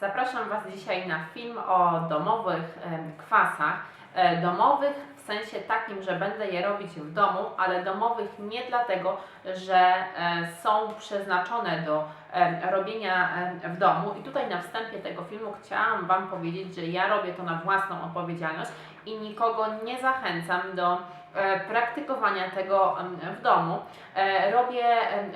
Zapraszam Was dzisiaj na film o domowych kwasach. E, Domowych w sensie takim, że będę je robić w domu, ale domowych nie dlatego, że e, są przeznaczone do robienia w domu. I tutaj na wstępie tego filmu chciałam Wam powiedzieć, że ja robię to na własną odpowiedzialność i nikogo nie zachęcam do praktykowania tego w domu. E, Robię,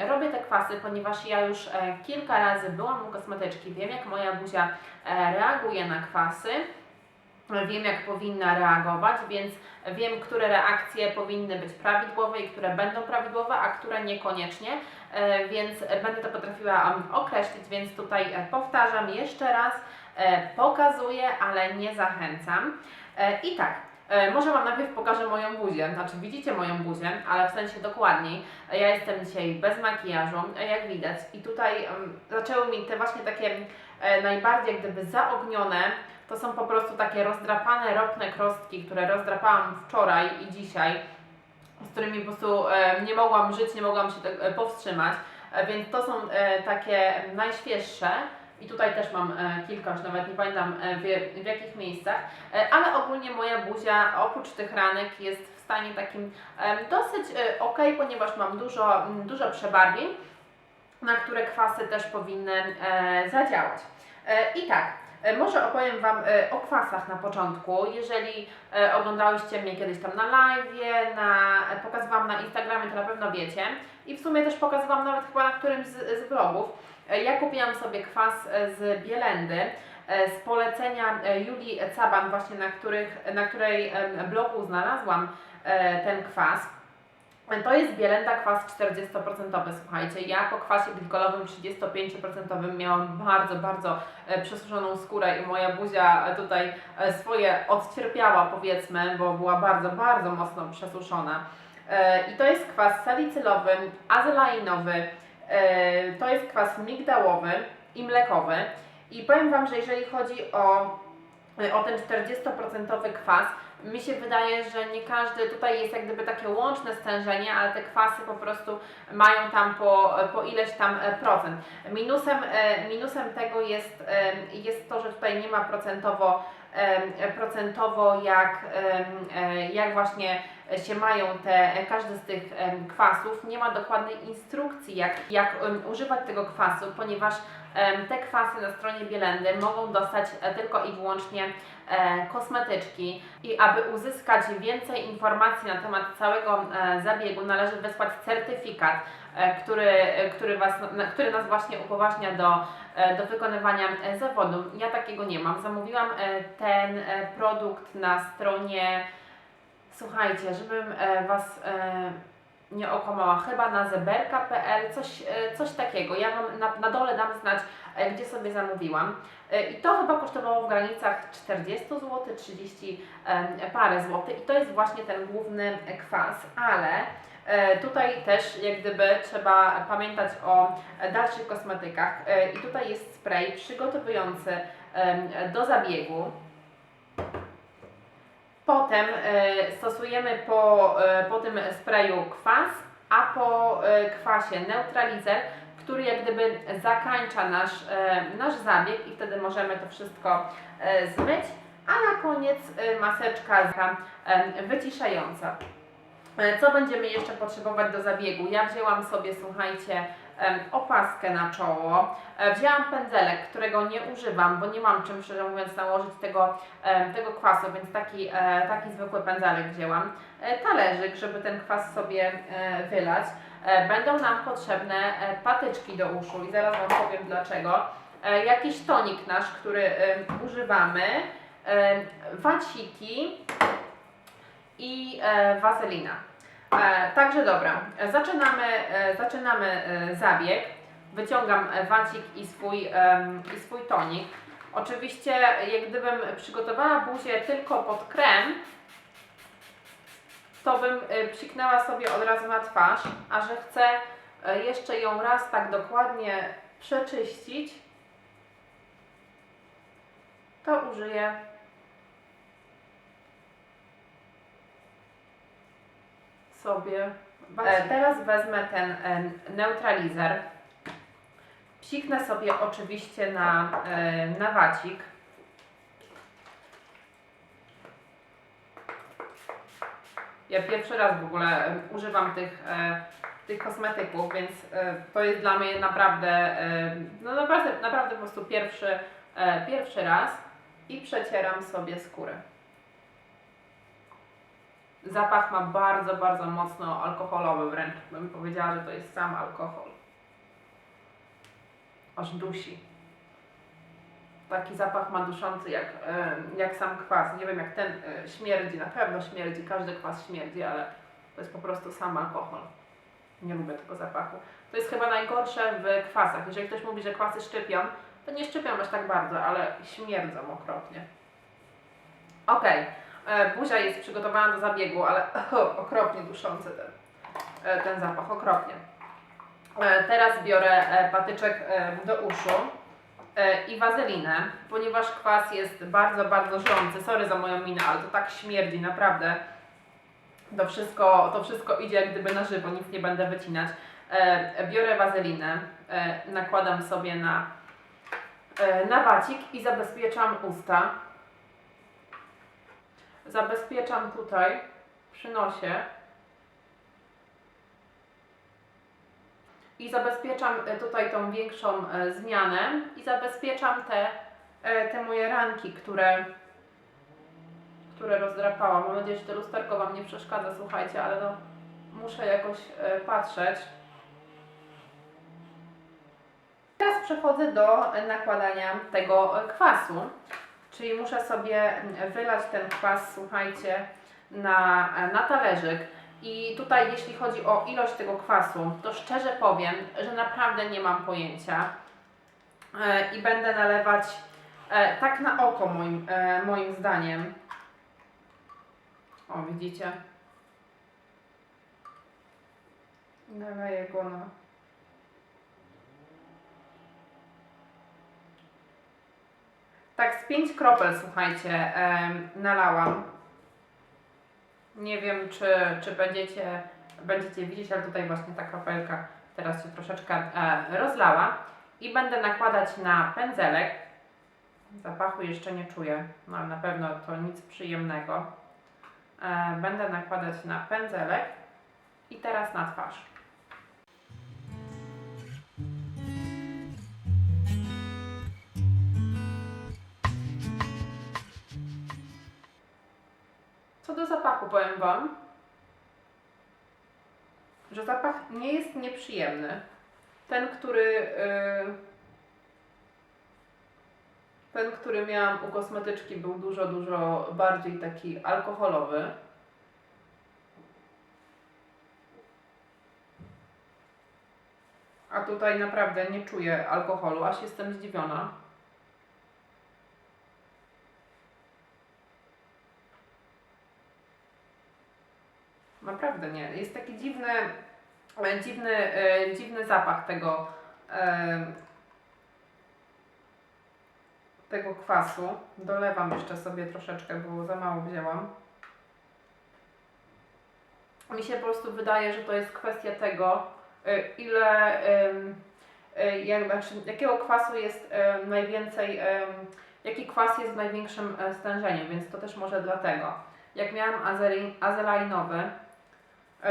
robię te kwasy, ponieważ ja już e, kilka razy byłam u kosmetyczki, wiem jak moja buzia e, reaguje na kwasy, e, wiem jak powinna reagować, więc wiem, które reakcje powinny być prawidłowe i które będą prawidłowe, a które niekoniecznie, e, więc będę to potrafiła określić, więc tutaj e, powtarzam jeszcze raz, e, pokazuję, ale nie zachęcam. E, I tak, e, może Wam najpierw pokażę moją buzię, znaczy widzicie moją buzię, ale w sensie dokładniej. E, Ja jestem dzisiaj bez makijażu, e, jak widać. I tutaj em, zaczęły mi te właśnie takie e, najbardziej gdyby zaognione, to są po prostu takie rozdrapane ropne krostki, które rozdrapałam wczoraj i dzisiaj, z którymi po prostu e, nie mogłam żyć, nie mogłam się e, powstrzymać. E, Więc to są e, takie najświeższe. I tutaj też mam e, kilka, już nawet nie pamiętam e, w, w jakich miejscach, E, ale ogólnie moja buzia oprócz tych ranek jest w stanie takim dosyć ok, ponieważ mam dużo, dużo przebarwień, na które kwasy też powinny zadziałać. I tak, może opowiem Wam o kwasach na początku. Jeżeli oglądałyście mnie kiedyś tam na live, na, pokazywałam na Instagramie, to na pewno wiecie. I w sumie też pokazywałam nawet chyba na którymś z, z vlogów. E, Ja kupiłam sobie kwas e, z Bielendy e, z polecenia Julii Caban, właśnie na, których, na której blogu znalazłam ten kwas. To jest Bielenda kwas 40%, słuchajcie. Ja po kwasie glikolowym 35% miałam bardzo, bardzo przesuszoną skórę i moja buzia tutaj swoje odcierpiała powiedzmy, bo była bardzo, bardzo mocno przesuszona. I to jest kwas salicylowy, azelainowy, to jest kwas migdałowy i mlekowy. I powiem Wam, że jeżeli chodzi o, o ten 40% kwas, mi się wydaje, że nie każdy, tutaj jest jak gdyby takie łączne stężenie, ale te kwasy po prostu mają tam po, po ileś tam e, procent. Minusem, e, minusem tego jest, e, jest to, że tutaj nie ma procentowo, e, procentowo jak, e, jak właśnie się mają te, każdy z tych kwasów. Nie ma dokładnej instrukcji, jak, jak używać tego kwasu, ponieważ te kwasy na stronie Bielendy mogą dostać e, tylko i wyłącznie e, kosmetyczki i aby uzyskać więcej informacji na temat całego e, zabiegu należy wysłać certyfikat, który, który, was, który nas właśnie upoważnia do, do wykonywania zawodu. Ja takiego nie mam. Zamówiłam ten produkt na stronie Słuchajcie, żebym Was nie okłamała, chyba na zeberka.pl, coś, e, coś takiego. Ja Wam na, na dole dam znać, e, gdzie sobie zamówiłam. E, I to chyba kosztowało w granicach 40 zł, 30 e, parę złotych. I to jest właśnie ten główny kwas, ale tutaj też jak gdyby trzeba pamiętać o dalszych kosmetykach. I tutaj jest spray przygotowujący do zabiegu. Potem e, stosujemy po, e, po tym sprayu kwas, a po e, kwasie neutralizer, który jak gdyby zakańcza nasz, nasz zabieg i wtedy możemy to wszystko zmyć, a na koniec maseczka wyciszająca. E, Co będziemy jeszcze potrzebować do zabiegu? Ja wzięłam sobie, słuchajcie, opaskę na czoło. E, Wzięłam pędzelek, którego nie używam, bo nie mam czym, szczerze mówiąc, nałożyć tego, tego kwasu, więc taki, e, taki zwykły pędzelek wzięłam. Talerzyk, żeby ten kwas sobie wylać. Będą nam potrzebne patyczki do uszu i zaraz Wam powiem dlaczego. Jakiś tonik nasz, który używamy. Waciki i e, wazelina. E, także dobra, zaczynamy, e, zaczynamy zabieg. Wyciągam wacik i swój, i swój tonik. Oczywiście, jak gdybym przygotowała buzię tylko pod krem, to bym psiknęła sobie od razu na twarz, a że chcę jeszcze ją raz tak dokładnie przeczyścić, to użyję sobie. E, teraz wezmę ten e, neutralizer Psiknę sobie oczywiście na, e, na wacik. Ja pierwszy raz w ogóle używam tych, e, tych kosmetyków, więc e, to jest dla mnie naprawdę, e, no naprawdę, naprawdę po prostu pierwszy, e, pierwszy raz i przecieram sobie skórę. Zapach ma bardzo, bardzo mocno alkoholowy, wręcz bym powiedziała, że to jest sam alkohol. Aż dusi. Taki zapach ma duszący jak, jak sam kwas. Nie wiem jak ten e, śmierdzi, na pewno śmierdzi, każdy kwas śmierdzi, ale to jest po prostu sam alkohol. Nie lubię tego zapachu. To jest chyba najgorsze w kwasach. Jeżeli ktoś mówi, że kwasy szczypią, to nie szczypią aż tak bardzo, ale śmierdzą okropnie. Okej, e, buzia jest przygotowana do zabiegu, ale okropnie duszący ten, e, ten zapach, okropnie. E, teraz biorę e, patyczek e, do uszu e, i wazelinę, ponieważ kwas jest bardzo, bardzo żrący. Sorry za moją minę, ale to tak śmierdzi, naprawdę. To wszystko, to wszystko idzie jak gdyby na żywo, nic nie będę wycinać. E, biorę wazelinę, e, nakładam sobie na, e, na wacik i zabezpieczam usta. Zabezpieczam tutaj przy nosie. I zabezpieczam e, tutaj tą większą e, zmianę i zabezpieczam te, e, te moje ranki, które, które rozdrapałam. Mam nadzieję, że to lusterko Wam nie przeszkadza, słuchajcie, ale no muszę jakoś patrzeć. Teraz przechodzę do nakładania tego kwasu, czyli muszę sobie wylać ten kwas, słuchajcie, na, na talerzyk. I tutaj, jeśli chodzi o ilość tego kwasu, to szczerze powiem, że naprawdę nie mam pojęcia. E, I będę nalewać e, tak na oko, moim, e, moim zdaniem. O, widzicie? Naleję go na. Tak, z pięć kropel, słuchajcie, nalałam. Nie wiem, czy, czy będziecie, będziecie widzieć, ale tutaj właśnie ta kropelka teraz się troszeczkę e, rozlała. I będę nakładać na pędzelek. Zapachu jeszcze nie czuję, no ale na pewno to nic przyjemnego. E, będę nakładać na pędzelek i teraz na twarz. Co do zapachu, powiem Wam, że zapach nie jest nieprzyjemny. Ten, który. Yy, ten, który miałam u kosmetyczki, był dużo, dużo bardziej taki alkoholowy. A tutaj naprawdę nie czuję alkoholu, aż jestem zdziwiona. Naprawdę nie. Jest taki dziwny, e, dziwny, e, dziwny zapach tego, e, tego kwasu. Dolewam jeszcze sobie troszeczkę, bo za mało wzięłam. Mi się po prostu wydaje, że to jest kwestia tego, e, ile, e, jak, znaczy, jakiego kwasu jest e, najwięcej, em, jaki kwas jest w największym e, stężeniu, więc to też może dlatego. Jak miałam azeli- azelajnowy, e,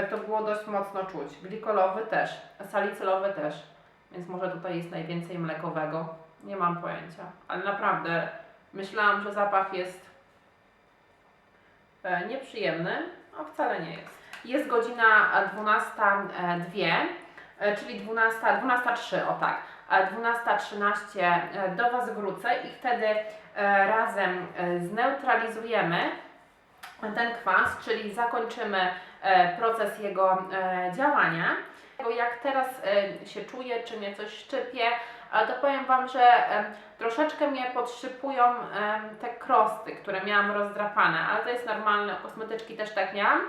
to było dość mocno czuć. Glikolowy też, salicylowy też, więc może tutaj jest najwięcej mlekowego. Nie mam pojęcia, ale naprawdę myślałam, że zapach jest e, nieprzyjemny, a wcale nie jest. Jest godzina 12.02, e, czyli 12, 12.03, o tak. A 12.13 e, do Was wrócę i wtedy e, razem e, zneutralizujemy ten kwas, czyli zakończymy e, proces jego e, działania. Jak teraz e, się czuję, czy mnie coś szczypie, to powiem Wam, że troszeczkę mnie podszypują te krosty, które miałam rozdrapane, ale to jest normalne, kosmetyczki też tak miałam.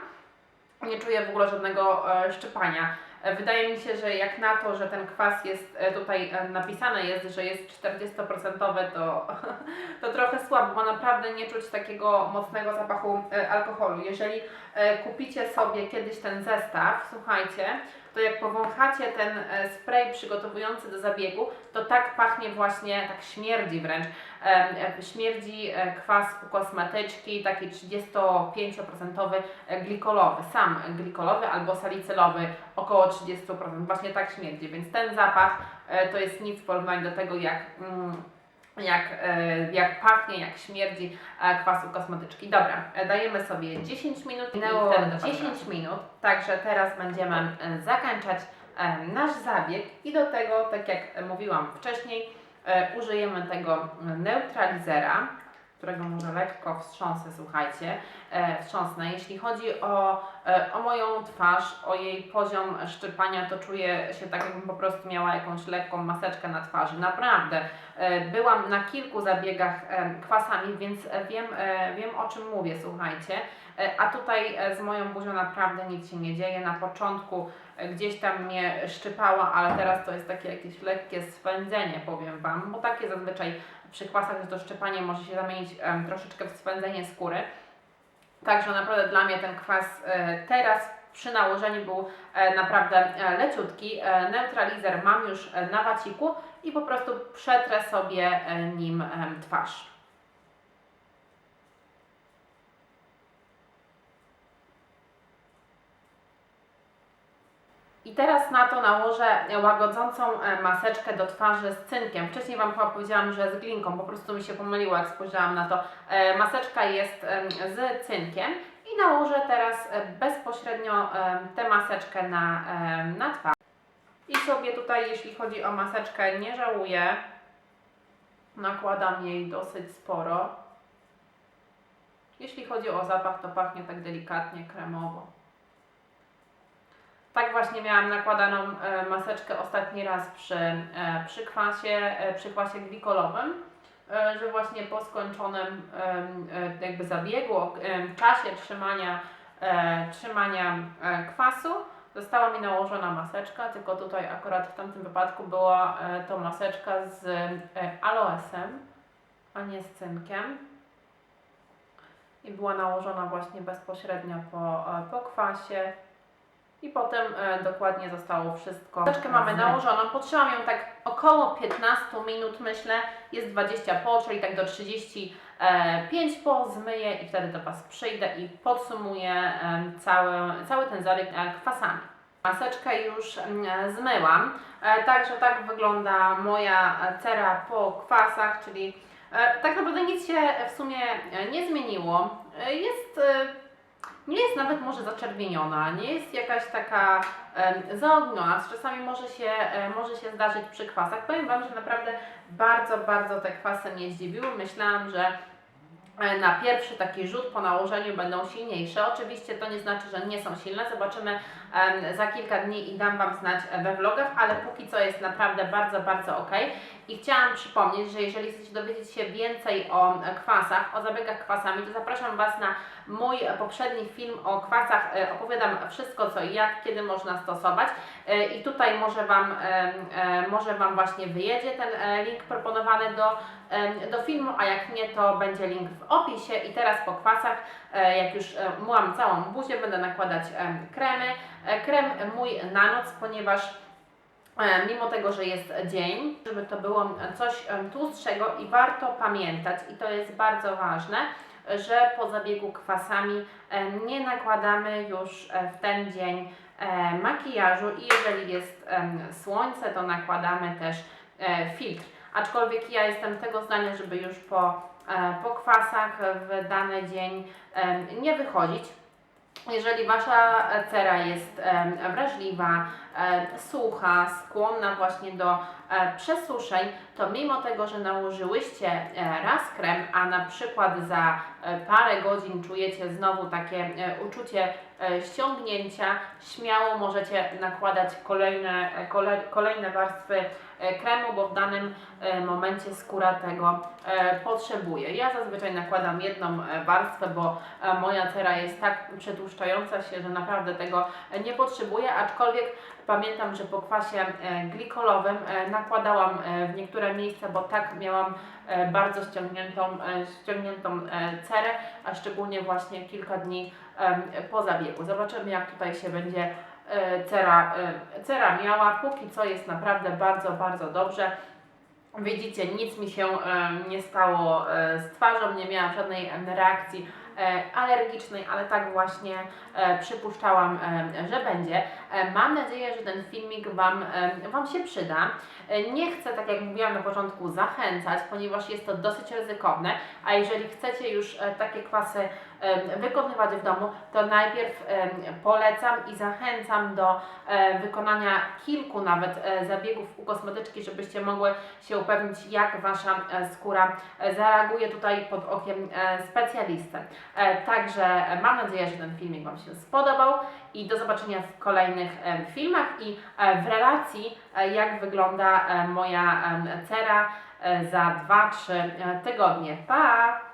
Nie czuję w ogóle żadnego szczypania. Wydaje mi się, że jak na to, że ten kwas jest e, tutaj e, napisane jest, że jest 40%, to, to trochę słabo, bo naprawdę nie czuć takiego mocnego zapachu e, alkoholu. Jeżeli kupicie sobie kiedyś ten zestaw, słuchajcie, to jak powąchacie ten e, spray przygotowujący do zabiegu, to tak pachnie właśnie, tak śmierdzi wręcz. Śmierdzi e, kwas kosmetyczki, taki 35% e, glikolowy, sam glikolowy albo salicylowy, około 30%. Właśnie tak śmierdzi, więc ten zapach to jest nic w porównaniu do tego, jak, mm, jak, e, jak pachnie, jak śmierdzi e, kwas u kosmetyczki. Dobra, e, dajemy sobie 10 minut. Minęło wtedy do 10 kontrastu. minut, także teraz będziemy zakończać nasz zabieg i do tego, tak jak mówiłam wcześniej, użyjemy tego neutralizera, którego może lekko wstrząsę, słuchajcie, e, wstrząsnę. Jeśli chodzi o, e, o moją twarz, o jej poziom szczypania, to czuję się tak, jakbym po prostu miała jakąś lekką maseczkę na twarzy. Naprawdę. E, Byłam na kilku zabiegach e, kwasami, więc wiem, e, wiem o czym mówię, słuchajcie. E, A tutaj e, z moją buzią naprawdę nic się nie dzieje. Na początku e, gdzieś tam mnie szczypała, ale teraz to jest takie jakieś lekkie swędzenie, powiem Wam, bo takie zazwyczaj przy kwasach to szczepanie może się zamienić em, troszeczkę w swędzenie skóry. Także naprawdę dla mnie ten kwas e, teraz przy nałożeniu był e, naprawdę e, leciutki. E, neutralizer mam już e, na waciku i po prostu przetrę sobie e, nim twarz. I teraz na to nałożę łagodzącą e, maseczkę do twarzy z cynkiem. Wcześniej Wam chyba powiedziałam, że z glinką, po prostu mi się pomyliło, jak spojrzałam na to. E, Maseczka jest z cynkiem i nałożę teraz e, bezpośrednio tę maseczkę na, na twarz. I sobie tutaj, jeśli chodzi o maseczkę, nie żałuję. Nakładam jej dosyć sporo. Jeśli chodzi o zapach, to pachnie tak delikatnie, kremowo. Tak właśnie miałam nakładaną e, maseczkę ostatni raz przy, e, przy, kwasie, e, przy kwasie glikolowym, że właśnie po skończonym jakby zabiegu, czasie trzymania, trzymania kwasu została mi nałożona maseczka, tylko tutaj akurat w tamtym wypadku była to maseczka z aloesem, a nie z cynkiem. I była nałożona właśnie bezpośrednio po, po kwasie. I potem e, dokładnie zostało wszystko. Maseczkę mamy nałożoną, potrzymam ją tak około 15 minut myślę, jest 20 po, czyli tak do 35 po, zmyję i wtedy do Was przyjdę i podsumuję em, cały, cały ten zabieg e, kwasami. Maseczkę już mm, zmyłam, e, także tak wygląda moja e, cera po kwasach, czyli e, tak naprawdę nic się w sumie e, nie zmieniło. E, Jest e, nie jest nawet może zaczerwieniona, nie jest jakaś taka em, zaogniona, czasami może się, e, może się zdarzyć przy kwasach. Powiem Wam, że naprawdę bardzo, bardzo te kwasy mnie zdziwiły. Myślałam, że e, na pierwszy taki rzut po nałożeniu będą silniejsze. Oczywiście to nie znaczy, że nie są silne. Zobaczymy za kilka dni i dam Wam znać e, we vlogach, ale póki co jest naprawdę bardzo, bardzo ok. I chciałam przypomnieć, że jeżeli chcecie dowiedzieć się więcej o e, kwasach, o zabiegach kwasami, to zapraszam Was na mój poprzedni film o kwasach. E, Opowiadam wszystko, co i jak, kiedy można stosować. I tutaj może Wam, może wam właśnie wyjedzie ten link proponowany do, do filmu, a jak nie, to będzie link w opisie. I teraz po kwasach, jak już myłam całą buzię, będę nakładać kremy. E, Krem mój na noc, ponieważ E, mimo tego, że jest dzień, żeby to było coś em, tłustszego i warto pamiętać, i to jest bardzo ważne, że po zabiegu kwasami e, nie nakładamy już e, w ten dzień e, makijażu i jeżeli jest słońce, to nakładamy też e, filtr. Aczkolwiek ja jestem tego zdania, żeby już po, e, po kwasach w dany dzień nie wychodzić. Jeżeli Wasza cera jest wrażliwa, e, sucha, skłonna właśnie do e, przesuszeń, to mimo tego, że nałożyłyście e, raz krem, a na przykład za e, parę godzin czujecie znowu takie e, uczucie e, ściągnięcia, śmiało możecie nakładać kolejne, e, kole, kolejne warstwy e, kremu, bo w danym e, momencie skóra tego e, potrzebuje. Ja zazwyczaj nakładam jedną e, warstwę, bo e, moja cera jest tak przetłuszczająca się, że naprawdę tego e, nie potrzebuję, aczkolwiek pamiętam, że po kwasie e, glikolowym e, nakładałam e, w niektóre miejsca, bo tak miałam e, bardzo ściągniętą, e, ściągniętą e, cerę, a szczególnie właśnie kilka dni po zabiegu. Zobaczymy jak tutaj się będzie e, cera, e, cera miała. Póki co jest naprawdę bardzo, bardzo dobrze. Widzicie, nic mi się e, nie stało e, z twarzą, nie miałam żadnej reakcji e, alergicznej, ale tak właśnie e, przypuszczałam, e, że będzie. E, mam nadzieję, że ten filmik Wam, e, wam się przyda. E, nie chcę, tak jak mówiłam na początku, zachęcać, ponieważ jest to dosyć ryzykowne, a jeżeli chcecie już e, takie kwasy wykonywać w domu, to najpierw polecam i zachęcam do e, wykonania kilku nawet zabiegów u kosmetyczki, żebyście mogły się upewnić, jak Wasza skóra zareaguje tutaj pod okiem specjalisty. Także mam nadzieję, że ten filmik Wam się spodobał i do zobaczenia w kolejnych filmach i e, w relacji, e, jak wygląda e, moja cera za 2-3 tygodnie. Pa!